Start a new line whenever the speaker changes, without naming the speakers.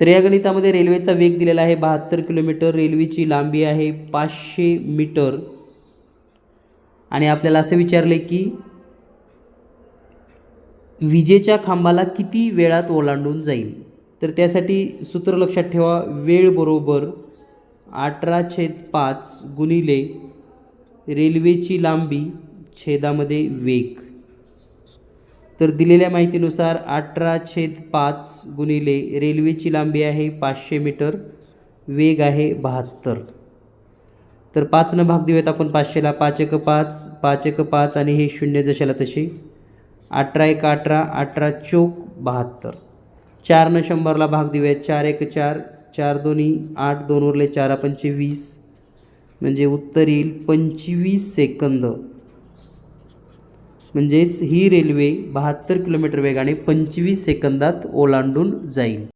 तर या गणितामध्ये रेल्वेचा वेग दिलेला आहे. बहात्तर किलोमीटर रेल्वेची लांबी आहे. पाचशे मीटर. आणि आपल्याला असं विचारले की विजेच्या खांबाला किती वेळात ओलांडून जाईल? तर त्यासाठी सूत्र लक्षात ठेवा. वेळ बरोबर अठरा छेद पाच गुणिले रेल्वेची लांबी छेदामध्ये वेग. तर दिलेल्या माहितीनुसार अठरा छेद पाच गुणिले रेल्वेची लांबी आहे पाचशे मीटर वेग आहे बहात्तर. तर पाचनं भाग देऊयात आपण पाचशेला. पाच एक पाच पाच एक पाच आणि हे शून्य जशाला तसे अठरा एक अठरा अठरा चौक बहात्तर. चारनं शंभरला भाग देऊयात. चार एक चार चार दोन्ही आठ दोन उरले चार पंचे वीस म्हणजे उत्तर येईल पंचवीस सेकंद. म्हणजेच ही रेल्वे बहात्तर किलोमीटर वेगाने पंचवीस सेकंदात ओलांडून जाईल.